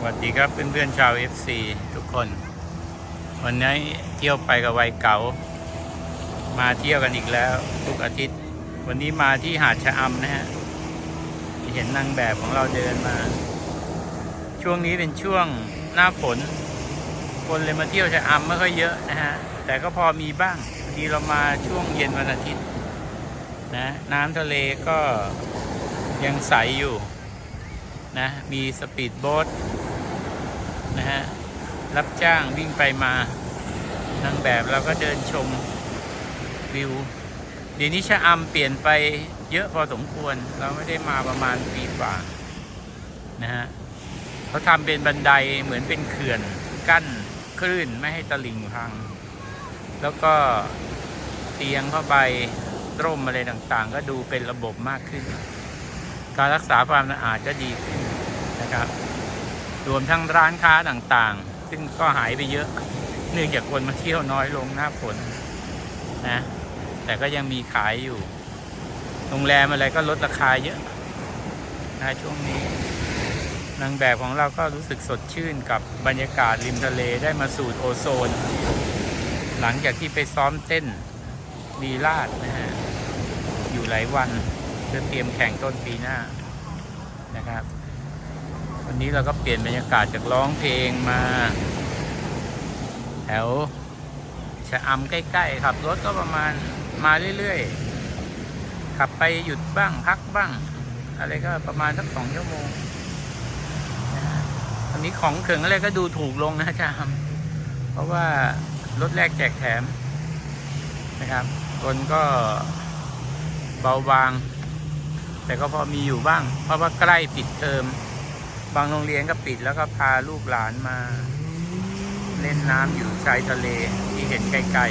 สวัสดีครับเพื่อนๆชาว FC ทุกคน วันนี้เที่ยวไปกับวัยเก่า มาเที่ยวกันอีกแล้ว ทุกอาทิตย์ วันนี้มาที่หาดชะอำนะฮะเห็นนางแบบของเราเดินมา ช่วงนี้เป็นช่วงหน้าฝน คนเลยมาเที่ยวชะอำไม่ค่อยเยอะนะฮะ แต่ก็พอมีบ้างบางทีเรามาช่วงเย็นวันอาทิตย์นะน้ำทะเลก็ยังใสอยู่นะมีสปีดโบ๊ท นะฮะ รับจ้างวิ่งไปมานางแบบเราก็เดินชมวิว เดี๋ยวนี้ชะอำเปลี่ยนไปเยอะพอสมควร เราไม่ได้มาประมาณปีกว่านะฮะเขาทำเป็นบันไดเหมือนเป็นเขื่อนกั้นคลื่นไม่ให้ตลิ่งพัง แล้วก็เตียงเข้าไปร่มอะไรต่างๆ ก็ดูเป็นระบบมากขึ้น การรักษาความสะอาดก็ดีขึ้นนะครับ รวมทั้งร้านค้าต่างๆ ซึ่งก็หายไปเยอะ เนื่องจากคนมาเที่ยวน้อยลงหน้าฝนนะ แต่ก็ยังมีขายอยู่ โรงแรมอะไรก็ลดราคาเยอะนะช่วงนี้ นางแบบของเราก็รู้สึกสดชื่นกับบรรยากาศริมทะเลได้มาสูดโอโซน หลังจากที่ไปซ้อมเต้นลีลาดนะฮะ อยู่หลายวันเพื่อเตรียมแข่งต้นปีหน้านะครับ วันนี้เราก็เปลี่ยนบรรยากาศจากร้องเพลงมา แถวชะอำใกล้ๆขับรถก็ประมาณมาเรื่อยๆ ขับไปหยุดบ้างพักบ้าง อะไรก็ประมาณสักสองชั่วโมงนะฮะตอนนี้ของเขิงอะไรก็ดูถูกลงนะชะอำเพราะว่ารถแรกแจกแถมนะครับคนก็เบาบาง แต่ก็พอมีอยู่บ้าง เพราะว่าใกล้ปิดเทอม บางโรงเรียนก็ปิดแล้วก็พาลูกหลานมา เล่นน้ำอยู่ชายทะเลที่เห็นไกล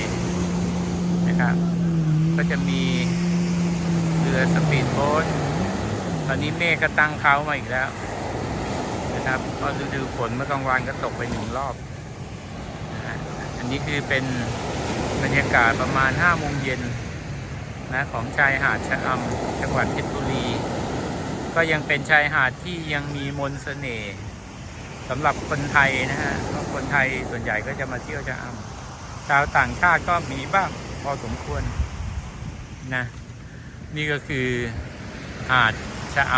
ๆนะครับ ก็จะมีเรือสปีดโบ๊ทตอนนี้เมฆก็ตั้งเขามาอีกแล้ว นะครับก็ฤดูฝนเมื่อกลางวันก็ตกไปหนึ่งรอบ อันนี้คือเป็นบรรยากาศประมาณ5โมงเย็นนะของชายหาดชะอำจังหวัดเพชรบุรี ก็ยังเป็นชายหาดที่ยังมีมนต์เสน่ห์สำหรับคนไทยนะฮะเพราะคนไทยส่วนใหญ่ก็จะมาเที่ยวชะอำชาวต่างชาติก็มีบ้างพอสมควรนะนี่ก็คือหาดชะอ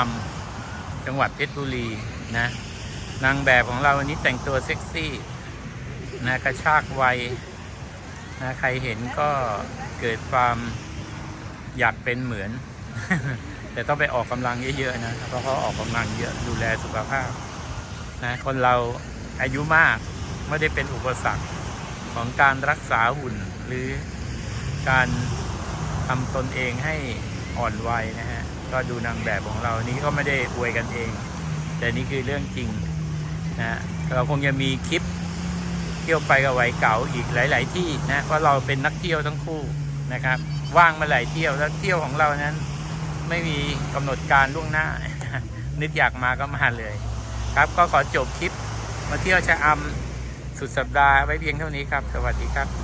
ำจังหวัดเพชรบุรีนะนางแบบของเราวันนี้แต่งตัวเซ็กซี่นะกระชากวัยนะใครเห็นก็เกิดความอยากเป็นเหมือน แต่ต้องไปออกกำลังเยอะๆนะเพราะเขาออกกำลังเยอะดูแลสุขภาพนะคนเราอายุมากไม่ได้เป็นอุปสรรคของการรักษาหุ่น หรือการทำตนเองให้อ่อนวัยนะฮะก็ดูนางแบบของเรานี้ก็ไม่ได้อวยกันเอง แต่นี่คือเรื่องจริงนะเราคงจะมีคลิปเที่ยวไปกับวัยเก่าอีกหลาย ๆ ที่นะเพราะเราเป็นนักเที่ยวทั้งคู่นะครับ ว่างมาหลายเที่ยวแล้วเที่ยวของเรานั้น ไม่มีกำหนดการล่วงหน้า นึกอยากมาก็มาเลย ครับก็ขอจบคลิปมาเที่ยวชะอำสุดสัปดาห์ไว้เพียงเท่านี้ครับ สวัสดีครับ